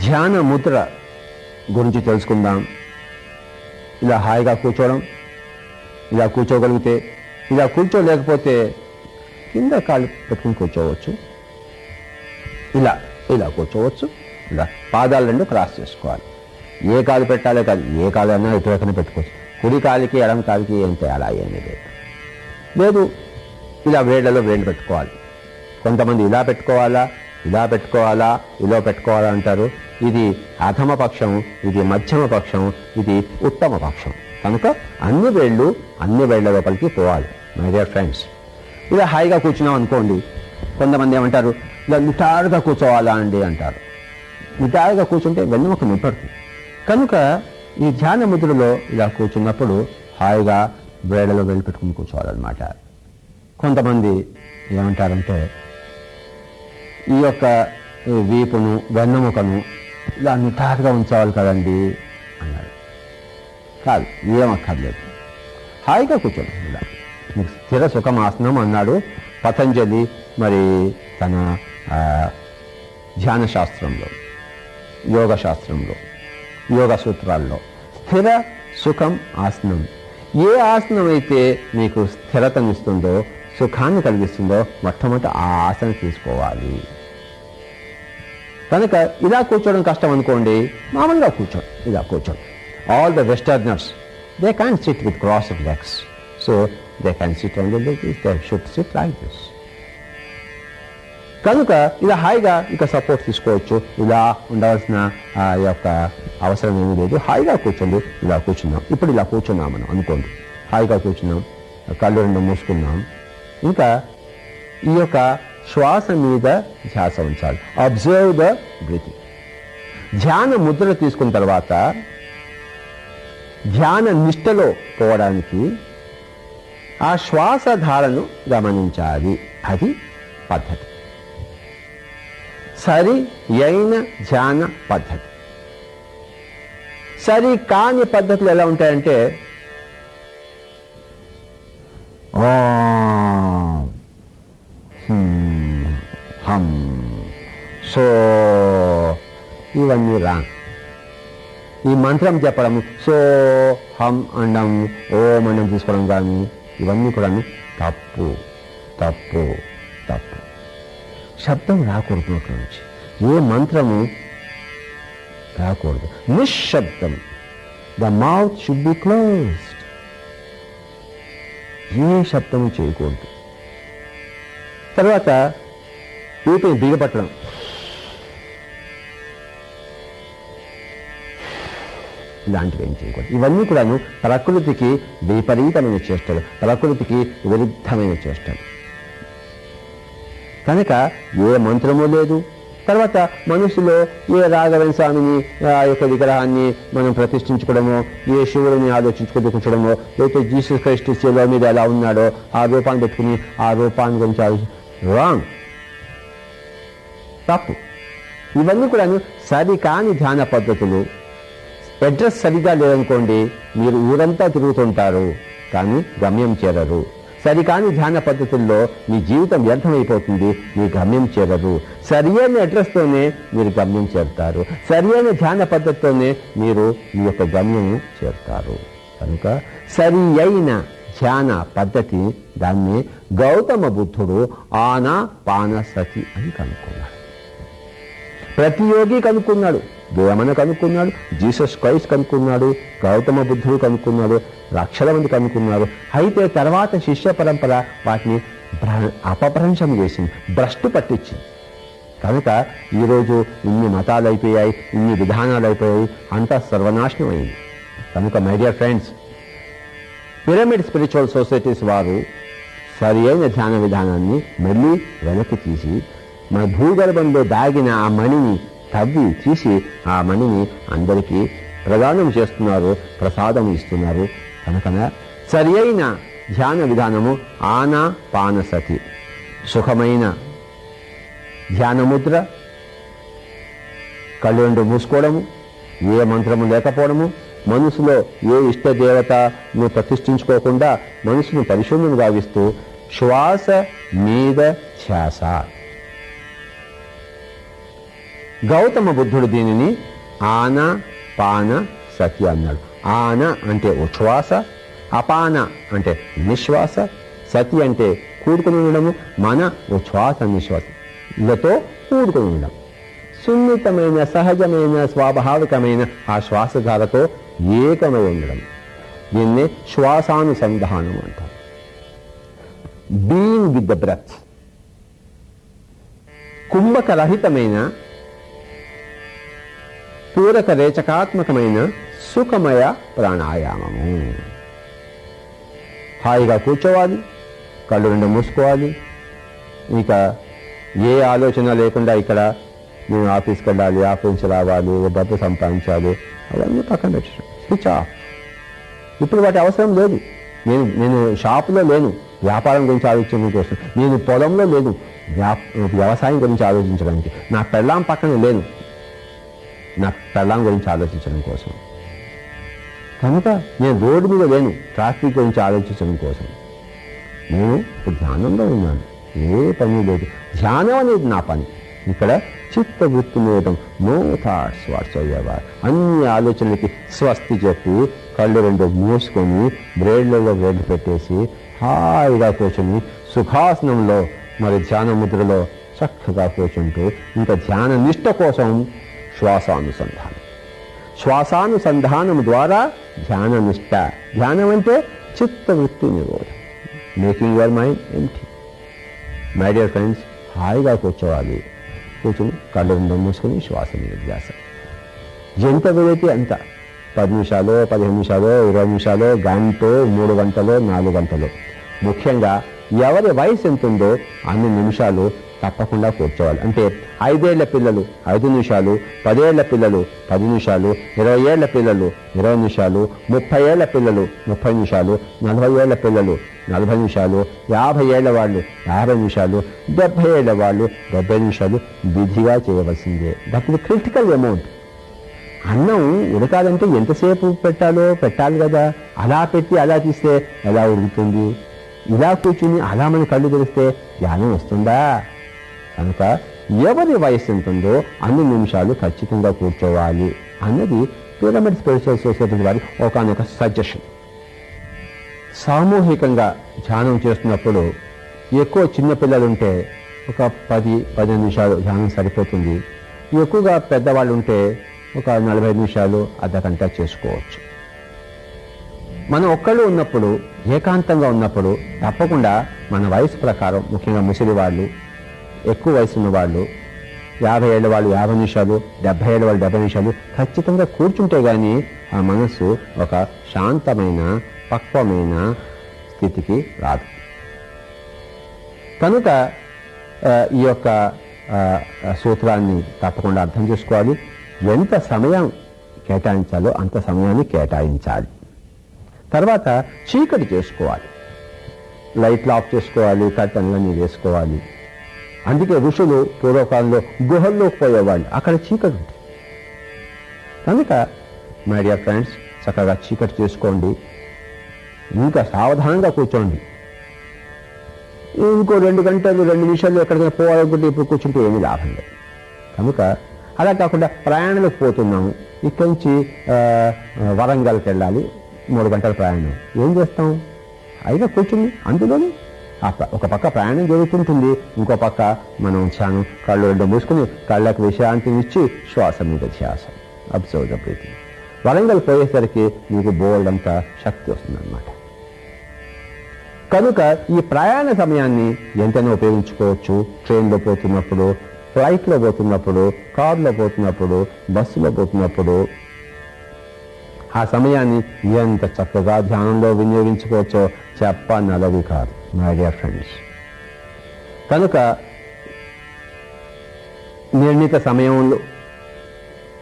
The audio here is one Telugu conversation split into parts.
ధ్యాన ముద్ర గురించి తెలుసుకుందాం. ఇలా హాయిగా కూర్చోవడం ఇలా కూర్చోగలిగితే ఇలా కూర్చోలేకపోతే కింద కాళ్ళు పెట్టుకుని కూర్చోవచ్చు. ఇలా ఇలా కూర్చోవచ్చు. ఇలా పాదాలు రెండు క్రాస్ చేసుకోవాలి. ఏ కాలు పెట్టాలో కాదు ఏ కాలు అన్నా ఇటువైపున పెట్టుకోవచ్చు. కుడి కాలికి ఎడమ కాలికి ఏం తేడా ఏమీ లేదు. లేదు ఇలా వేళ్ళలో వేళ్ళు పెట్టుకోవాలి. కొంతమంది ఇలా పెట్టుకోవాలా ఇలా పెట్టుకోవాలా ఇలా పెట్టుకోవాలా అంటారు. ఇది అధమ పక్షం ఇది మధ్యమ పక్షం ఇది ఉత్తమ పక్షం. కనుక అన్ని వేళ్ళు అన్ని వేళ్ళ లోపలికి పోవాలి మై డియర్ ఫ్రెండ్స్ ఇలా హాయిగా కూర్చున్నాం అనుకోండి. కొంతమంది ఏమంటారు ఇలా నిటారుగా కూర్చోవాలా అండి అంటారు. నిటారుగా కూర్చుంటే వెన్నెముక నింపడుతుంది. కనుక ఈ ధ్యాన ముద్రలో ఇలా కూర్చున్నప్పుడు హాయిగా వేళలో వెళ్ళి పెట్టుకుని కూర్చోవాలన్నమాట. కొంతమంది ఏమంటారంటే ఈ యొక్క వీపును వెన్నెముకను ఇలా నిటారుగా ఉంచాలి కదండి అన్నాడు. కాదు ఏమక్కర్లేదు. హాయిగా కూర్చోండి ఇలా. మీకు స్థిర సుఖమాసనం అన్నాడు పతంజలి మరి తన ఆ, ధ్యాన శాస్త్రంలో యోగ శాస్త్రంలో యోగ సూత్రాల్లో స్థిర సుఖం ఆసనం. ఏ ఆసనం అయితే మీకు స్థిరతనిస్తుందో సుఖాన్ని కలిగిస్తుందో మొట్టమొదటి ఆ ఆసనం తీసుకోవాలి. కనుక ఇలా కూర్చోవడం కష్టం అనుకోండి మామూలుగా కూర్చోండి ఇలా కూర్చోండి. All the westerners they can sit with cross of legs so they can sit and they should sit like this కనుక ఇలా హాయిగా ఇక సపోర్ట్ తీసుకోవచ్చు. ఇలా ఉండవలసిన యొక్క అవసరం ఏమీ లేదు. హాయిగా కూర్చోండి ఇలా కూర్చున్నాం. ఇప్పుడు ఇలా కూర్చున్నాం మనం అనుకోండి. హాయిగా కూర్చున్నాం కళ్ళు రెండు మూసుకున్నాం. ఇంకా ఈ యొక్క శ్వాస మీద ధ్యాస ఉంచాలి. అబ్జర్వ్ ద బ్రీతింగ్ ధ్యాన ముద్ర తీసుకున్న తర్వాత ధ్యాన నిష్టలో పోవడానికి ఆ శ్వాసధారను గమనించాలి. అది పద్ధతి. సరి అయిన ధ్యాన పద్ధతి. సరి కాని పద్ధతులు ఎలా ఉంటాయంటే ఓ హం. సో ఇవన్నీ రా. ఈ మంత్రం చెప్పడం సో హం అండం ఓం అండం తీసుకోవడం కానీ ఇవన్నీ కూడా తప్పు తప్పు తప్పు. శబ్దం రాకూడదు నోట్ల నుంచి. ఏ మంత్రము రాకూడదు. నిశ్శబ్దం. The mouth should be closed. ఏ శబ్దము చేయకూడదు. తర్వాత ఊపిరి బిగపట్టడం. ఇలాంటివి ఏం చేయకూడదు. ఇవన్నీ కూడాను ప్రకృతికి విపరీతమైన చేష్టలు ప్రకృతికి విరుద్ధమైన చేష్టలు. కనుక ఏ మంత్రము లేదు. తర్వాత మనుషులో ఏ రాఘవన్ స్వామిని ఆ యొక్క విగ్రహాన్ని మనం ప్రతిష్ఠించుకోవడమో ఏ శివుడిని ఆలోచించుకుంటూ కూర్చోడమో లేకపోతే జీసస్ క్రైస్ట్ శిలో మీద ఎలా ఉన్నాడో ఆ రూపాన్ని పెట్టుకుని ఆ రూపాన్ని గురించి రాంగ్. తప్పు. ఇవన్నీ కూడా సరి కాని ధ్యాన పద్ధతులు. అడ్రస్ సరిగా లేదనుకోండి మీరు ఊరంతా తిరుగుతుంటారు కానీ గమ్యం చేరరు. సరికాని ధ్యాన పద్ధతుల్లో మీ జీవితం వ్యర్థమైపోతుంది మీ గమ్యం చేరరు. సరి అయిన అడ్రస్తోనే మీరు గమ్యం చేరుతారు. సరి అయిన ధ్యాన పద్ధతితోనే మీరు మీ యొక్క గమ్యం చేరుతారు. కనుక సరి అయిన ధ్యాన పద్ధతి దాన్ని గౌతమ బుద్ధుడు ఆనా పానసతి అని కనుక్కున్నారు. ప్రతి యోగి కనుక్కున్నాడు. వేమన కనుక్కున్నాడు జీసస్ క్రైస్ట్ కనుక్కున్నాడు గౌతమ బుద్ధుడు కనుక్కున్నాడు లక్షల మంది కనుక్కున్నారు అయితే తర్వాత శిష్య పరంపర వాటిని అపభ్రంశం చేసింది భ్రష్టు పట్టించింది. కనుక ఈరోజు ఇన్ని మతాలు అయిపోయాయి ఇన్ని విధానాలు అయిపోయాయి అంతా సర్వనాశనం అయింది కనుక my dear friends Pyramid Spiritual Societies వారు సరి అయిన ధ్యాన విధానాన్ని మళ్ళీ వెనక్కి తీసి మన భూగర్భంలో దాగిన ఆ మణిని తవ్వి తీసి ఆ మణిని అందరికీ ప్రదానం చేస్తున్నారు ప్రసాదం ఇస్తున్నారు. కనుకన సరి అయిన ధ్యాన విధానము ఆనా పానసతి. సుఖమైన ధ్యానముద్ర కళ్ళు మూసుకోవడము ఏ మంత్రము లేకపోవడము మనసులో ఏ ఇష్ట దేవతను ప్రతిష్ఠించుకోకుండా మనసును పరిశుభ్రం గావిస్తూ శ్వాస మీద ధ్యాస. గౌతమ బుద్ధుడు దీనిని ఆన పాన సతి అన్నాడు. ఆన అంటే ఉచ్ఛ్వాస అపాన అంటే నిశ్వాస సతి అంటే కూడుకుని ఉండడము మన ఉచ్ఛ్వాస నిశ్వాసలతో కూడుకుని ఉండడం. సున్నితమైన సహజమైన స్వాభావికమైన ఆ శ్వాసధారతో ఏకమై ఉండడం. దీన్నే శ్వాసానుసంధానం అంటారు. బీయింగ్ విత్ ద బ్రెత్ కుంభకరహితమైన పూరక రేచకాత్మకమైన సుఖమయ ప్రాణాయామము. హాయిగా కూర్చోవాలి కళ్ళు రెండు మూసుకోవాలి. ఇక ఏ ఆలోచన లేకుండా ఇక్కడ నేను ఆఫీస్కి వెళ్ళాలి ఆఫీస్ రావాలి డబ్బు సంపాదించాలి అవన్నీ పక్కన పెట్టడం స్విచ్ ఆఫ్. ఇప్పుడు వాటి అవసరం లేదు. నేను నేను షాపులో లేను. వ్యాపారం గురించి ఆలోచించడం కోసం. నేను పొలంలో లేదు వ్యా- వ్యవసాయం గురించి ఆలోచించడానికి. నా పెళ్ళాం పక్కన లేను. నా పెళ్ళం గురించి ఆలోచించడం కోసం. కనుక నేను రోడ్డు మీద లేను ట్రాఫిక్ గురించి ఆలోచించడం కోసం. నేను ఇప్పుడు ధ్యానంలో ఉన్నాను. ఏ పని లేదు. ధ్యానం అనేది నా పని. ఇక్కడ చిత్త వృత్తి మీద నో థాట్స్ వాట్స్ అయ్యేవారు. అన్ని ఆలోచనలకి స్వస్తి చెప్పి కళ్ళు రెండు మూసుకొని బ్రేడ్లలో బ్రేడ్ పెట్టేసి హాయిగా కూర్చొని సుఖాసనంలో మరి ధ్యాన ముద్రలో చక్కగా కూర్చుంటూ ఇంకా ధ్యాన నిష్ట కోసం శ్వాసానుసంధానం. శ్వాసానుసంధానం ద్వారా ధ్యాన నిష్ట ధ్యానం అంటే చిత్తవృత్తి నిరోధం. Making your mind empty my dear friends హాయిగా కూర్చోవాలి. కూర్చుని కళ్ళు రెండు మూసుకొని శ్వాస మీద ధ్యాస. ఎంత వీలైతే అంత? పది నిమిషాలు పదిహేను నిమిషాలు ఇరవై నిమిషాలు గంట మూడు గంటలు నాలుగు గంటలు. ముఖ్యంగా ఎవరి వయసు ఎంత ఉందో అన్ని నిమిషాలు తప్పకుండా కూర్చోవాలి. అంటే ఐదేళ్ళ పిల్లలు ఐదు నిమిషాలు పదేళ్ళ పిల్లలు పది నిమిషాలు ఇరవై ఏళ్ళ పిల్లలు ఇరవై నిమిషాలు ముప్పై ఏళ్ళ పిల్లలు ముప్పై నిమిషాలు నలభై ఏళ్ళ పిల్లలు నలభై నిమిషాలు యాభై ఏళ్ళ వాళ్ళు యాభై నిమిషాలు డెబ్బై ఏళ్ళ వాళ్ళు డెబ్బై నిమిషాలు విధిగా చేయవలసిందే. దట్ ఇస్ క్రిటికల్ అమౌంట్ అన్నం ఉడకాలంటే ఎంతసేపు పెట్టాలో పెట్టాలి కదా. అలా పెట్టి అలా తీస్తే ఎలా ఉడుకుతుంది? ఇలా కూర్చుని అలా మన కళ్ళు తెరిస్తే ధ్యానం వస్తుందా? కనుక ఎవరి వయసు ఎంత ఉందో అన్ని నిమిషాలు ఖచ్చితంగా కూర్చోవాలి అన్నది పిరమిడ్ స్పిరిచువల్ సొసైటీ వారి ఒకనొక సజెషన్ సామూహికంగా ధ్యానం చేస్తున్నప్పుడు ఎక్కువ చిన్నపిల్లలు ఉంటే ఒక పది పదిహేను నిమిషాలు ధ్యానం సరిపోతుంది. ఎక్కువగా పెద్దవాళ్ళు ఉంటే ఒక నలభై నిమిషాలు అర్ధగంట చేసుకోవచ్చు. మనం ఒక్కళ్ళు ఉన్నప్పుడు ఏకాంతంగా ఉన్నప్పుడు తప్పకుండా మన వయసు ప్రకారం ముఖ్యంగా ముసలి వాళ్ళు ఎక్కువ వయసు ఉన్న వాళ్ళు యాభై ఏళ్ళ వాళ్ళు యాభై నిమిషాలు డెబ్బై ఏళ్ళ వాళ్ళు డెబ్బై నిమిషాలు ఖచ్చితంగా కూర్చుంటే కానీ ఆ మనస్సు ఒక శాంతమైన పక్వమైన స్థితికి రాదు. కనుక ఈ యొక్క ఆ, సూత్రాన్ని తప్పకుండా అర్థం చేసుకోవాలి. ఎంత సమయం కేటాయించాలో అంత సమయాన్ని కేటాయించాలి. తర్వాత చీకటి చేసుకోవాలి. లైట్లు ఆఫ్ చేసుకోవాలి కట్టన్లన్నీ వేసుకోవాలి. అందుకే ఋషులు పూర్వకాలంలో గుహల్లోకి పోయేవాళ్ళు. అక్కడ చీకటి ఉంటుంది కనుక మై డియర్ ఫ్రెండ్స్ చక్కగా చీకటి చేసుకోండి. ఇంకా సావధానంగా కూర్చోండి. ఇంకో రెండు గంటలు రెండు నిమిషాలు ఎక్కడికైనా పోవాలనుకుంటే ఇప్పుడు కూర్చుంటే ఏమీ లాభం లేదు. కనుక అలా కాకుండా ప్రయాణాలకు పోతున్నాము. ఇక్కడి నుంచి ఆ, వరంగల్కి వెళ్ళాలి. మూడు గంటల ప్రయాణం. ఏం చేస్తాం? అయినా కూర్చుని అందులోనే ఒక పక్క ప్రయాణం జరుగుతుంటుంది ఇంకో పక్క మనం ధ్యానం కళ్ళు రెండు మూసుకుని కళ్ళకు విశ్రాంతిని ఇచ్చి శ్వాస మీద శ్వాస అబ్జర్వ్ ద బ్రీతింగ్. వరంగల్ పోయేసరికి మీకు బోల్డ్ అంత శక్తి వస్తుందన్నమాట. కనుక ఈ ప్రయాణ సమయాన్ని ఎంతైనా ఉపయోగించుకోవచ్చు. ట్రైన్లో పోతున్నప్పుడు ఫ్లైట్లో పోతున్నప్పుడు కారులో పోతున్నప్పుడు బస్సులో పోతున్నప్పుడు ఆ సమయాన్ని ఎంత చక్కగా ధ్యానంలో వినియోగించుకోవచ్చో చెప్ప నలవి కాదు మై డియర్ ఫ్రెండ్స్ కనుక నిర్ణీత సమయంలో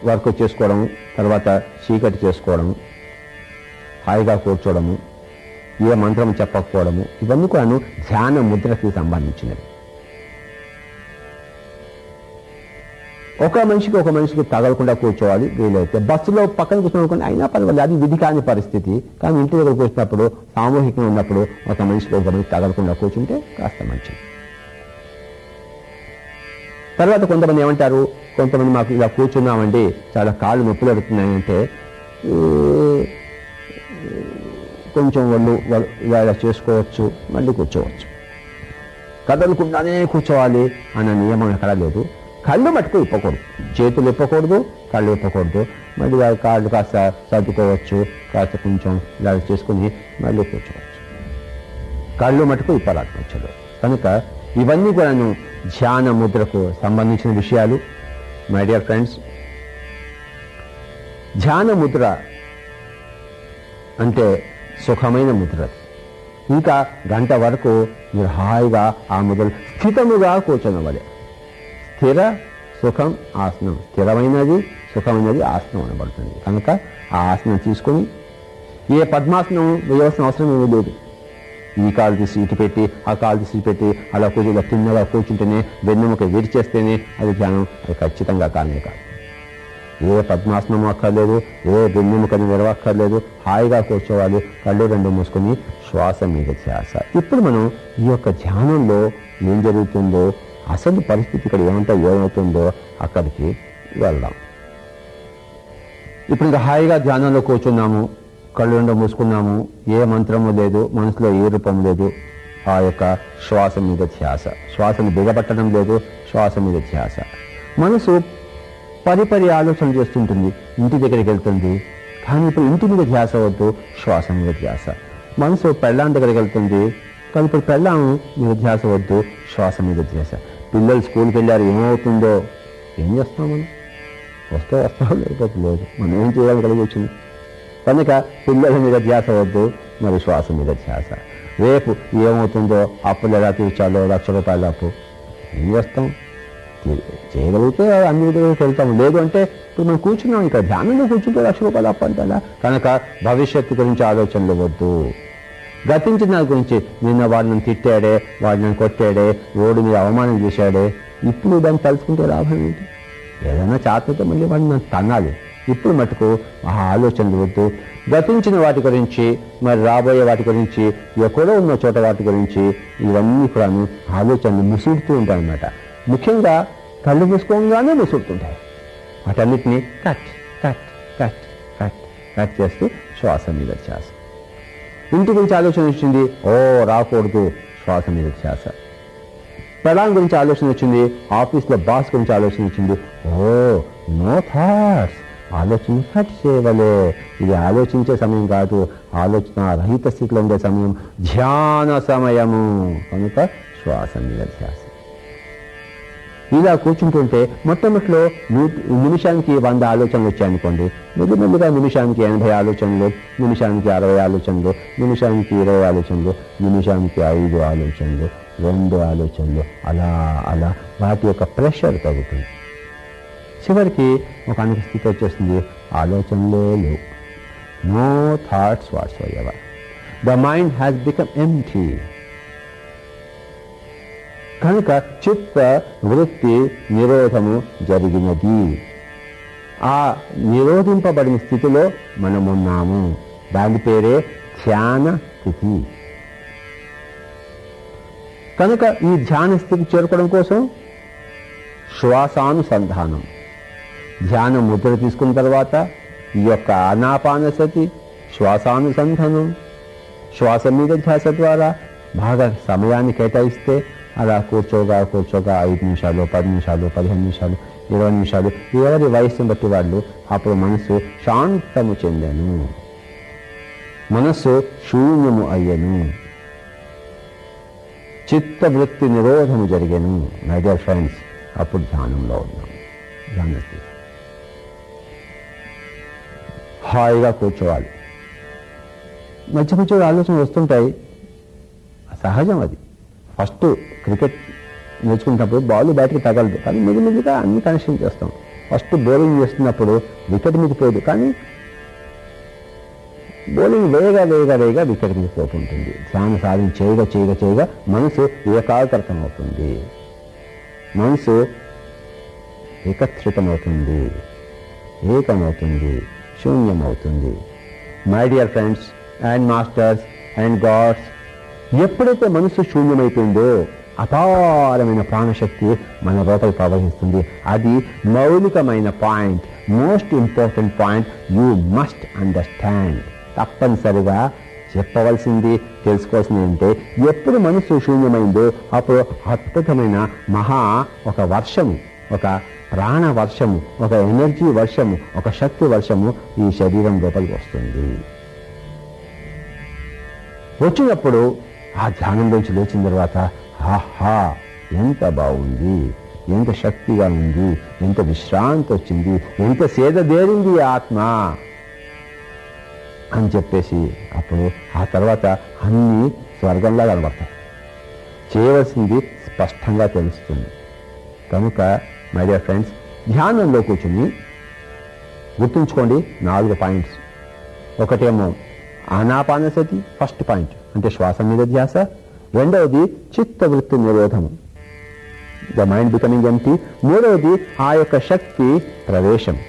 వర్క్ చేసుకోవడం తర్వాత చీకటి చేసుకోవడం హాయిగా కూర్చోవడము ఏ మంత్రం చెప్పకపోవడము ఇవన్నీ కూడాను ధ్యాన ముద్రకి సంబంధించినవి. ఒక మనిషికి ఒక మనిషికి తగలకుండా కూర్చోవాలి వీలైతే. బస్సులో పక్కన కూర్చోనుకోండి అయినా పర్వాలేదు అది విధి కాని పరిస్థితి. కానీ ఇంటి దగ్గర కూర్చున్నప్పుడు సామూహికంగా ఉన్నప్పుడు ఒక మనిషికి ఒక మనిషి తగలకుండా కూర్చుంటే కాస్త మంచిది. తర్వాత కొంతమంది ఏమంటారు కొంతమంది మాకు ఇలా కూర్చున్నామండి చాలా కాళ్ళు నొప్పులు పెడుతున్నాయి అంటే కొంచెం వాళ్ళు వాళ్ళు ఇలా ఇలా చేసుకోవచ్చు మళ్ళీ కూర్చోవచ్చు. కదలకుండానే కూర్చోవాలి అన్న నియమం ఎక్కడా లేదు. కళ్ళు మటుకు ఇప్పకూడదు. చేతులు ఇప్పకూడదు కళ్ళు ఇప్పకూడదు. మళ్ళీ కాళ్ళు కాస్త సర్దుకోవచ్చు కాస్త కొంచెం ఇలా చేసుకుని మళ్ళీ కూర్చోవచ్చు. కళ్ళు మటుకు ఇప్పరాత్మచ్చదు కనుక ఇవన్నీ కూడాను ధ్యాన ముద్రకు సంబంధించిన విషయాలు. మై డియర్ ఫ్రెండ్స్ ధ్యాన ముద్ర అంటే సుఖమైన ముద్ర. ఇంకా గంట వరకు మీరు హాయిగా ఆ ముద్ర స్థితముగా కూర్చొనవలే స్థిర సుఖం ఆసనం. స్థిరమైనది సుఖమైనది ఆసనం అనబడుతుంది. కనుక ఆ ఆసనం తీసుకొని ఏ పద్మాసనం వేయవలసిన అవసరం ఏమీ లేదు. ఈ కాలు తీసి ఇటు పెట్టి ఆ కాలు తీసి ఇటు పెట్టి అలా కొద్దిగా తిన్నగా కూర్చుంటేనే వెన్నెముక విరిచేస్తేనే అది ధ్యానం అది ఖచ్చితంగా కానే కాదు. ఏ పద్మాసనం అక్కర్లేదు ఏ వెన్నెముకని నిలవక్కర్లేదు హాయిగా కూర్చోవాలి కళ్ళు రెండు మూసుకొని శ్వాస మీద ధ్యాస. ఇప్పుడు మనం ఈ యొక్క ధ్యానంలో ఏం జరుగుతుందో అసలు పరిస్థితి ఇక్కడ ఏమంటే ఏమవుతుందో అక్కడికి వెళ్దాం. ఇప్పుడు ఇంకా హాయిగా ధ్యానంలో కూర్చున్నాము కళ్ళు రెండు మూసుకున్నాము ఏ మంత్రము లేదు మనసులో ఏ రూపం లేదు ఆ యొక్క శ్వాస మీద ధ్యాస. శ్వాసను దిగబట్టడం లేదు శ్వాస మీద ధ్యాస. మనసు పరిపరి ఆలోచన చేస్తుంటుంది ఇంటి దగ్గరికి వెళ్తుంది కానీ ఇప్పుడు ఇంటి మీద ధ్యాస వద్దు శ్వాస మీద ధ్యాస. మనసు పెళ్ళాం దగ్గరికి వెళ్తుంది కానీ ఇప్పుడు పెళ్ళాం మీద ధ్యాస వద్దు శ్వాస మీద ధ్యాస. పిల్లలు స్కూల్కి వెళ్ళారు ఏమవుతుందో ఏం చేస్తాం మనం? వస్తే వస్తాం లేకపోతే లేదు. మనం ఏం చేయాలి కలిగి వచ్చింది. కనుక పిల్లల మీద ధ్యాస వద్దు మరి శ్వాస మీద ధ్యాస. రేపు ఏమవుతుందో అప్పులు ఎలా తీర్చాలో లక్ష రూపాయల అప్పు. ఏం చేస్తాం? చేయగలిగితే అన్ని దగ్గరికి వెళ్తాం లేదు అంటే ఇప్పుడు మనం కూర్చున్నాం ఇక్కడ ధ్యానంలో కూర్చుంటే లక్ష రూపాయలు అప్పు అంటారా? కనుక భవిష్యత్తు గురించి ఆలోచనలు వద్దు. గతించిన దాని గురించి నిన్న వాడు నన్ను తిట్టాడే వాడు నన్ను కొట్టాడే ఓడి మీద అవమానం చేశాడే. ఇప్పుడు దాన్ని తలుచుకుంటే లాభం ఏంటి? ఏదైనా చాతతో మళ్ళీ వాడిని నన్ను తన్నాలి. ఇప్పుడు మటుకు ఆ ఆలోచనలు వద్దు. గతించిన వాటి గురించి మరి రాబోయే వాటి గురించి ఎక్కడో ఉన్న చోట వాటి గురించి ఇవన్నీ కూడాను ఆలోచనలు ముసుగుతూ ఉంటాయి అన్నమాట ముఖ్యంగా కళ్ళు మూసుకోగానే ముసుగుతుంటాయి వాటన్నిటినీ cut cut cut cut cut చేస్తూ శ్వాస మీద శ్వాస ఇంటి గురించి ఆలోచన వచ్చింది. ఓ రాకూడదు. శ్వాస మీద శ్వాస ప్రధాన గురించి ఆలోచన వచ్చింది. ఆఫీస్లో బాస్ గురించి ఆలోచన వచ్చింది. Oh no thoughts. ఆలోచన కట్ చేయవలే. ఇది ఆలోచించే సమయం కాదు. ఆలోచన రహిత స్థితిలో ఉండే సమయం. ధ్యాన సమయము. కనుక శ్వాస మీద ధ్యాస. ఇలా కూర్చుంటుంటే మొట్టమొదటిలో నిమిషానికి వంద ఆలోచనలు వచ్చాయనుకోండి. మెల్లిమెల్లిగా నిమిషానికి ఎనభై ఆలోచనలు నిమిషానికి అరవై ఆలోచనలు నిమిషానికి ఇరవై ఆలోచనలు నిమిషానికి ఐదు ఆలోచనలు రెండు ఆలోచనలు అలా అలా వాటి యొక్క ప్రెషర్ తగ్గుతుంది. చివరికి ఒక అనుస్థితి వచ్చేస్తుంది. ఆలోచనలే లేవు. No thoughts whatsoever the mind has become empty కనుక చిత్త వృత్తి నిరోధము జరిగినది. ఆ నిరోధింపబడిన స్థితిలో మనమున్నాము. దాని పేరే ధ్యాన స్థితి. కనుక ఈ ధ్యాన స్థితి చేరుకోవడం కోసం శ్వాసానుసంధానం. ధ్యాన ముద్ర తీసుకున్న తర్వాత ఈ యొక్క అనాపానసతి శ్వాసానుసంధానం. శ్వాస మీద ధ్యాస ద్వారా బాగా సమయాన్ని కేటాయిస్తే అలా కూర్చోగా కూర్చోగా ఐదు నిమిషాలు పది నిమిషాలు పదిహేను నిమిషాలు ఇరవై నిమిషాలు ఎవరి వయస్సును బట్టి వాళ్ళు అప్పుడు మనసు శాంతము చెందను. మనస్సు శూన్యము అయ్యను. చిత్తవృత్తి నిరోధము జరిగాను. మై డియర్ ఫ్రెండ్స్ అప్పుడు ధ్యానంలో ఉన్నాం. ధ్యాన హాయిగా కూర్చోవాలి. మధ్య మధ్య ఆలోచన వస్తుంటాయి. సహజం అది. ఫస్ట్ క్రికెట్ నేర్చుకున్నప్పుడు బాల్ బ్యాట్కి తగలదు. కానీ మెల్లిమెల్లిగా అన్ని కనెక్షన్ చేస్తాం. ఫస్ట్ బౌలింగ్ చేస్తున్నప్పుడు వికెట్ మీద పోదు. కానీ బౌలింగ్ వేయగా వేయగా వేయగా వికెట్ మీద పోతుంటుంది. ధ్యాన సాధన చేయగా చేయగా చేయగా మనసు ఏకాగ్రతం అవుతుంది మనసు ఏకత్రితమవుతుంది. ఏకమవుతుంది. శూన్యమవుతుంది. My dear friends and masters and gods ఎప్పుడైతే మనసు శూన్యమైపోయిందో అపారమైన ప్రాణశక్తి మన లోపల ప్రవహిస్తుంది. అది మౌలికమైన point most important point you must understand తప్పనిసరిగా చెప్పవలసింది తెలుసుకోవాల్సింది అంటే ఎప్పుడు మనసు శూన్యమైందో అప్పుడు అద్భుతమైన మహా ఒక వర్షము ఒక ప్రాణ వర్షము ఒక ఎనర్జీ వర్షము ఒక శక్తి వర్షము ఈ శరీరం లోపలికి వస్తుంది. వచ్చినప్పుడు ఆ ధ్యానంలోంచి లేచిన తర్వాత ఆహా ఎంత బాగుంది ఎంత శక్తిగా ఉంది ఎంత విశ్రాంతి వచ్చింది ఎంత సేద దేరింది ఆత్మ అని చెప్పేసి అప్పుడు ఆ తర్వాత అన్నీ స్వర్గంలా కనబడతాయి. చేయవలసింది స్పష్టంగా తెలుస్తుంది. కనుక మై డియర్ ఫ్రెండ్స్ ధ్యానంలో కూర్చుని గుర్తుంచుకోండి నాలుగు పాయింట్స్. ఒకటేమో ఆనాపానసతి ఫస్ట్ పాయింట్ అంటే శ్వాస మీద ధ్యాస రెండవది చిత్తవృత్తి నిరోధము. ద మైండ్ బికమింగ్ ఎంటీ మూడవది ఆ యొక్క శక్తి ప్రవేశం.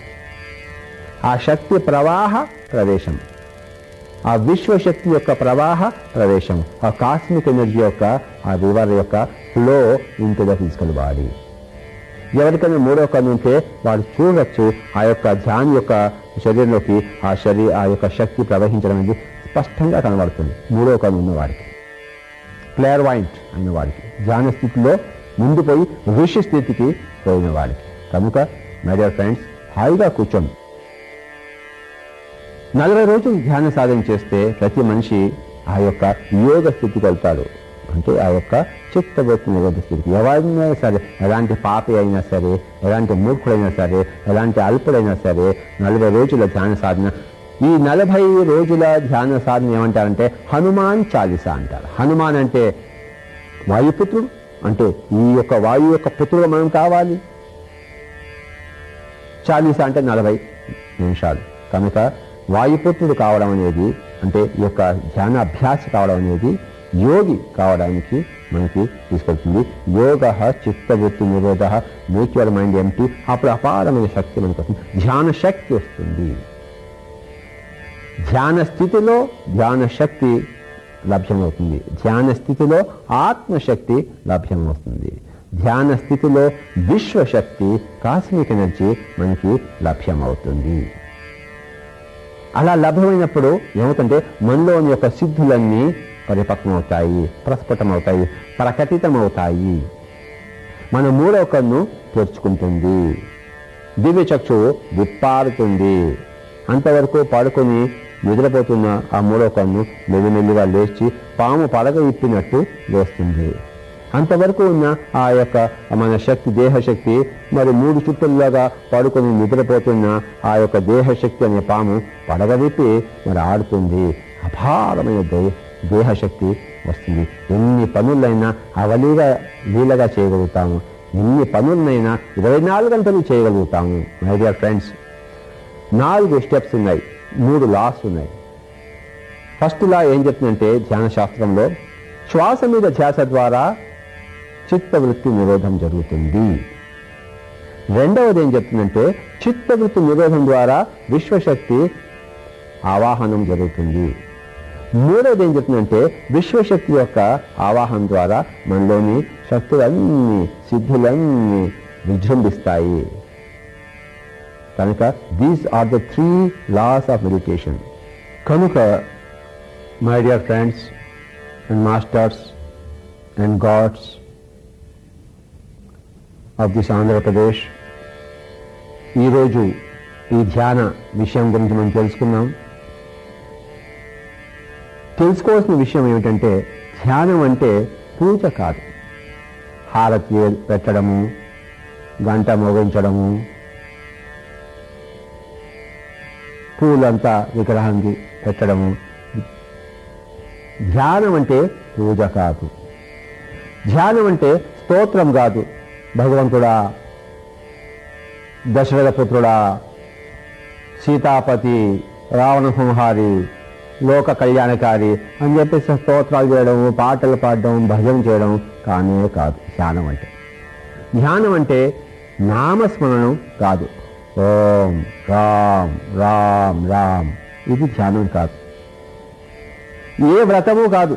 ఆ శక్తి ప్రవాహ ప్రవేశం. ఆ విశ్వశక్తి యొక్క ప్రవాహ ప్రవేశం. ఆ కాస్మిక్ ఎనర్జీ యొక్క ఆ రివర్ యొక్క flow into the physical body ఎవరికైనా మూడో కన్ను ఉంటే వాడు చూడవచ్చు ఆ యొక్క ధ్యాన్ యొక్క శరీరంలోకి ఆ శరీర ఆ యొక్క శక్తి ప్రవహించడం అనేది స్పష్టంగా కనబడుతుంది. మూడో కన్ను ఉన్న వాడికి. ప్లేయర్ వాయింట్ అయిన వాడికి. ధ్యాన స్థితిలో ముందు పోయి ఋషి స్థితికి పోయిన వాడికి. కనుక మై డియర్ ఫ్రెండ్స్ హాయిగా కూర్చోండి. నలభై రోజులు ధ్యాన సాధన చేస్తే ప్రతి మనిషి ఆ యొక్క యోగ స్థితికి వెళ్తాడు. అంటే ఆ యొక్క చిత్తవృత్తి నిరోధిస్తుంది ఎవరినైనా ఎవరైనా సరే ఎలాంటి పాపి అయినా సరే ఎలాంటి మూర్ఖుడైనా సరే ఎలాంటి అల్పుడైనా సరే నలభై రోజుల ధ్యాన సాధన. ఈ నలభై రోజుల ధ్యాన సాధన ఏమంటారంటే హనుమాన్ చాలీసా అంటారు. హనుమాన్ అంటే వాయుపుత్రుడు అంటే ఈ యొక్క వాయు యొక్క పుత్రుడు మనం కావాలి. చాలీసా అంటే నలభై నిమిషాలు. కనుక వాయుపుత్రుడు కావడం అనేది అంటే ఈ యొక్క ధ్యానాభ్యాస కావడం అనేది యోగి కావడానికి మనకి తీసుకెళ్తుంది యోగ చిత్తవృత్తి నిరోధ. మ్యూచువల్ మైండ్ ఎంటీ అప్పుడు అపారమైన శక్తి మనకు వస్తుంది. ధ్యాన శక్తి వస్తుంది. ధ్యాన స్థితిలో ధ్యాన శక్తి లభ్యమవుతుంది. ధ్యాన స్థితిలో ఆత్మశక్తి లభ్యమవుతుంది. ధ్యాన స్థితిలో విశ్వశక్తి కాస్మిక్ ఎనర్జీ మనకి లభ్యమవుతుంది. అలా లభ్యమైనప్పుడు ఏమవుతుంటే మనలోని యొక్క సిద్ధులన్నీ పరిపక్వమవుతాయి ప్రస్ఫుటమవుతాయి ప్రకటితమవుతాయి. మన మూడో కన్ను తెరుచుకుంటుంది. దివ్య చక్షువు విప్పారుతుంది. అంతవరకు పడుకొని నిద్రపోతున్న ఆ మూడో కన్ను మెల్లిమెల్లిగా లేచి పాము పడగ ఇప్పినట్టు లేస్తుంది. అంతవరకు ఉన్న ఆ యొక్క మన శక్తి దేహశక్తి మరి మూడు చుట్టల్లాగా పడుకొని నిద్రపోతున్న ఆ యొక్క దేహశక్తి అనే పాము పడగ విప్పి మరి ఆడుతుంది. అపారమైన దే దేహశక్తి వస్తుంది. ఎన్ని పనులైనా అవలీగా లీలగా చేయగలుగుతాము. ఎన్ని పనులనైనా ఇరవై నాలుగు గంటలు చేయగలుగుతాము. మై డియర్ ఫ్రెండ్స్ నాలుగు స్టెప్స్ ఉన్నాయి మూడు లాస్ ఉన్నాయి. ఫస్ట్ లా ఏం చెప్తుందంటే ధ్యాన శాస్త్రంలో శ్వాస మీద ధ్యాస ద్వారా చిత్తవృత్తి నిరోధం జరుగుతుంది. రెండవది ఏం చెప్తుందంటే చిత్తవృత్తి నిరోధం ద్వారా విశ్వశక్తి ఆవాహనం జరుగుతుంది. మూడవది ఏం చెప్తుందంటే విశ్వశక్తి యొక్క ఆవాహం ద్వారా మనలోని శక్తులన్నీ సిద్ధులన్నీ విజృంభిస్తాయి. కనుక these are the three laws of meditation కనుక my dear friends and masters and gods of this Andhra Pradesh ఈరోజు ఈ ధ్యాన విషయం గురించి మనం తెలుసుకున్నాం తెలుసుకోవాల్సిన విషయం ఏమిటంటే ధ్యానం అంటే పూజ కాదు. హారతి పెట్టడము గంట మోగించడము పూలంతా విగ్రహానికి పెట్టడము. ధ్యానం అంటే పూజ కాదు. ధ్యానం అంటే స్తోత్రం కాదు. భగవంతుడా దశరథ పుత్రుడా సీతాపతి రావణ సంహారి లోక కళ్యాణకారి అని చెప్పేసి స్తోత్రాలు చేయడం పాటలు పాడడం భజన చేయడం కానే కాదు. ధ్యానం అంటే. ధ్యానం అంటే నామస్మరణం కాదు. ఓం రామ్ రామ్ రామ్ ఇది ధ్యానం కాదు. ఏ వ్రతము కాదు.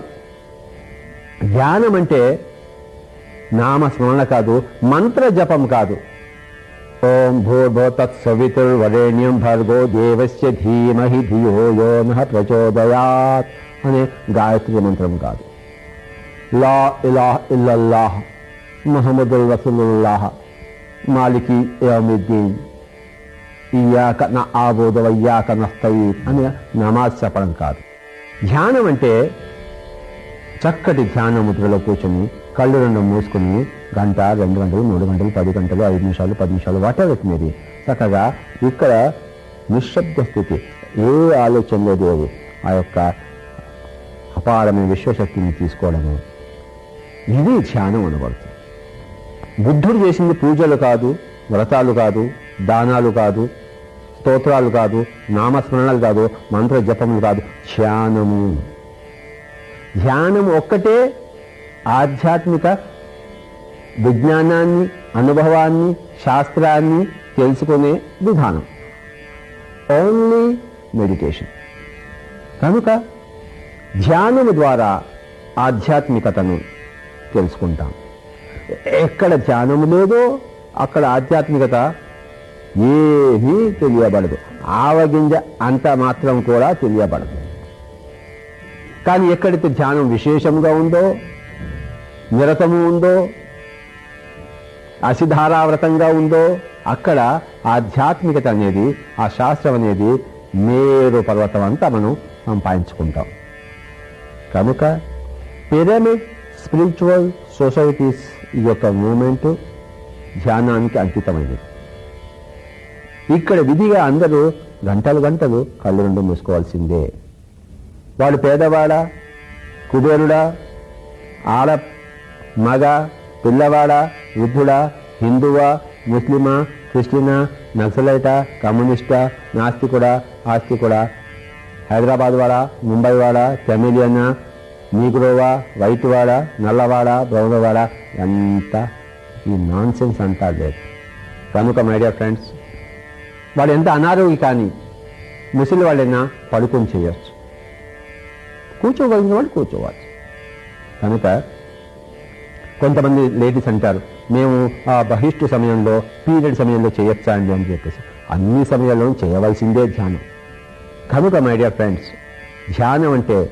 ధ్యానం అంటే నామస్మరణ కాదు మంత్ర జపం కాదు. ఓం భూర్భోతత్సవితుర్వరేణ్యం భర్గో దేవస్య ధీమహి ధియో యో నహ ప్రచోదయాత్ అనే గాయత్రి మంత్రం కాదు లా ఇలాహ్ ఇల్లల్లాహ్ మహమ్మదుల్ రసూలుల్లాహ్ మాలికి యౌమిద్దీన్ ఇయ్యాక నా ఆబోధ వయ్యాక నస్తయి అనే నమాజ్ చెప్పడం కాదు ధ్యానం అంటే చక్కటి ధ్యాన ముద్రలో కూర్చొని కళ్ళు రెండు మూసుకుని గంట రెండు గంటలు మూడు గంటలు పది గంటలు ఐదు నిమిషాలు పది నిమిషాలు వాటర్ పెట్టినది చక్కగా ఇక్కడ నిశ్శబ్ద స్థితి. ఏ ఆలోచన లేదు ఆ యొక్క అపారమైన విశ్వశక్తిని తీసుకోవడము. ఇది ధ్యానం అనబడుతుంది. బుద్ధుడు చేసింది పూజలు కాదు వ్రతాలు కాదు దానాలు కాదు స్తోత్రాలు కాదు నామస్మరణలు కాదు మంత్ర జపములు కాదు ధ్యానము. ధ్యానం ఒక్కటే ఆధ్యాత్మిక విజ్ఞానాన్ని అనుభవాన్ని శాస్త్రాన్ని తెలుసుకునే విధానం. ఓన్లీ మెడిటేషన్ కనుక ధ్యానము ద్వారా ఆధ్యాత్మికతను తెలుసుకుంటాం. ఎక్కడ ధ్యానము లేదో అక్కడ ఆధ్యాత్మికత ఏమీ తెలియబడదు. ఆవగింజ అంత మాత్రం కూడా తెలియబడదు. కానీ ఎక్కడైతే ధ్యానం విశేషంగా ఉందో నిరతము ఉందో అసిధారావ్రతంగా ఉందో అక్కడ ఆధ్యాత్మికత అనేది ఆ శాస్త్రం అనేది మేరు పర్వతం అంతా మనం సంపాదించుకుంటాం. కనుక పిరమిడ్ స్పిరిచువల్ సొసైటీస్ యొక్క మూమెంట్ ధ్యానానికి అంకితమైనది. ఇక్కడ విధిగా అందరూ గంటలు గంటలు కళ్ళు రెండు మూసుకోవాల్సిందే. వాడు పేదవాడా కుబేరుడా ఆడ మగ పిల్లవాడా బుద్ధుడా హిందువా ముస్లిమా క్రిస్టియనా నక్సలైటా కమ్యూనిస్టా నాస్తికుడా ఆస్తికుడా హైదరాబాద్ వాడా ముంబై వాడా తమిళియనా నీగ్రోవా వైట్ వాడా నల్లవాడా బ్రౌన్ వాడా ఎంత ఈ నాన్ సెన్స్ అంతా లేదు. కనుక మై డియర్ ఫ్రెండ్స్ వాడు ఎంత అనారోగ్య కానీ ముసలి వాళ్ళైనా పడుకొని చేయొచ్చు. కూర్చోగలిగిన వాళ్ళు కూర్చోవచ్చు. కనుక కొంతమంది లేడీస్ అంటారు మేము ఆ బహిష్టు సమయంలో పీరియడ్ సమయంలో చేయొచ్చా అండి అని చెప్పేసి. అన్ని సమయాల్లో చేయవలసిందే ధ్యానం. కనుక మై డియర్ ఫ్రెండ్స్ ధ్యానం అంటే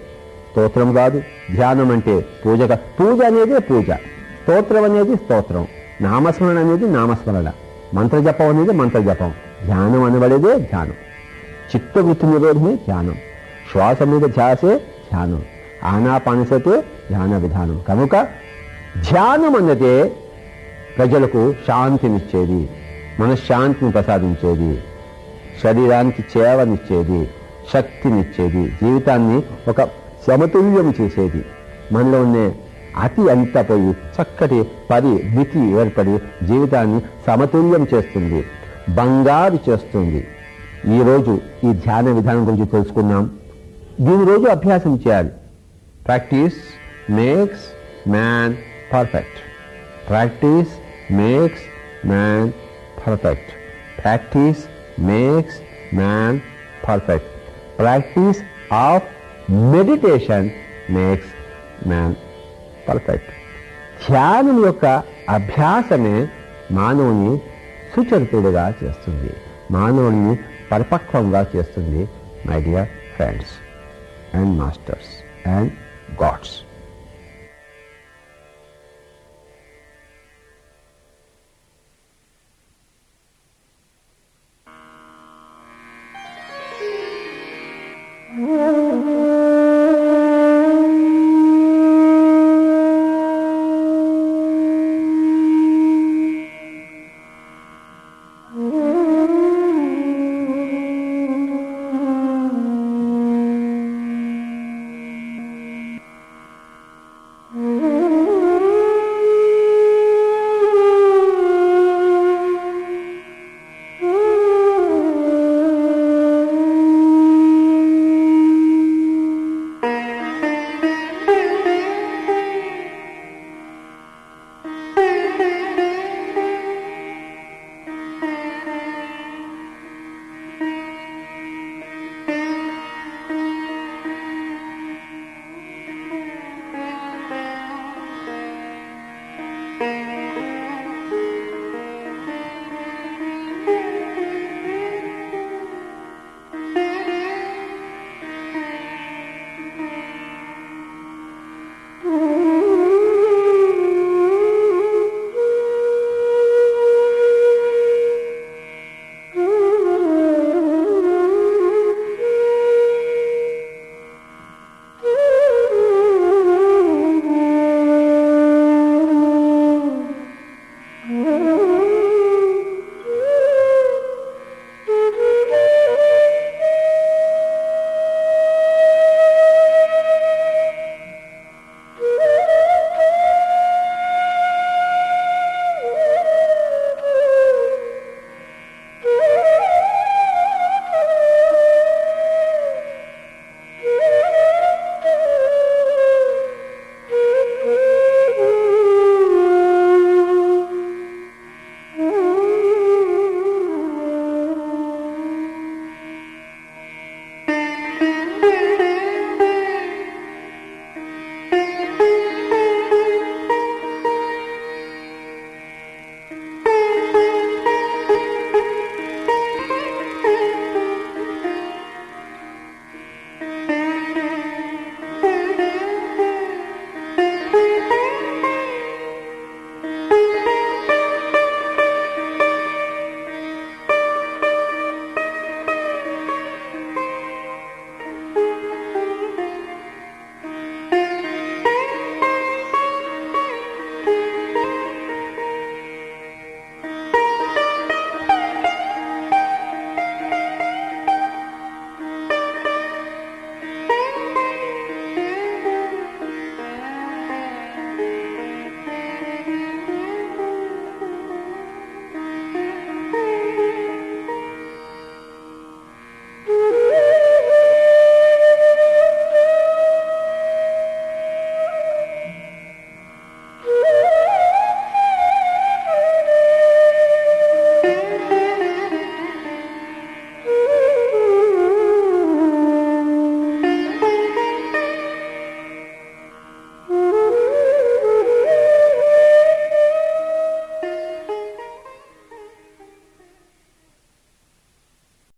స్తోత్రం కాదు. ధ్యానం అంటే పూజ పూజ అనేది పూజ. స్తోత్రం అనేది స్తోత్రం. నామస్మరణ అనేది నామస్మరణ. మంత్రజపం అనేది మంత్రజపం. ధ్యానం అనబడేదే ధ్యానం. చిత్తవృత్తి నిరోధమే ధ్యానం. శ్వాస మీద ధ్యాసే ధ్యానం. ఆనాపానసతే ధ్యాన విధానం. కనుక ధ్యానం అన్నదే ప్రజలకు శాంతినిచ్చేది మనశ్శాంతిని ప్రసాదించేది శరీరానికి చేవనిచ్చేది శక్తినిచ్చేది జీవితాన్ని ఒక సమతుల్యం చేసేది. మనలో ఉండే అతి అంతా పోయి చక్కటి పరి మితి ఏర్పడి జీవితాన్ని సమతుల్యం చేస్తుంది బంగారు చేస్తుంది. ఈరోజు ఈ ధ్యాన విధానం గురించి తెలుసుకున్నాం దీని రోజు అభ్యాసం చేయాలి. Practice makes man perfect practice makes man perfect practice makes man perfect practice of meditation makes man perfect ధ్యానం యొక్క అభ్యాసమే మానవుని సుచరితుడుగా చేస్తుంది. మానవుని పరిపక్వంగా చేస్తుంది my dear friends and masters and gods Mm-hmm.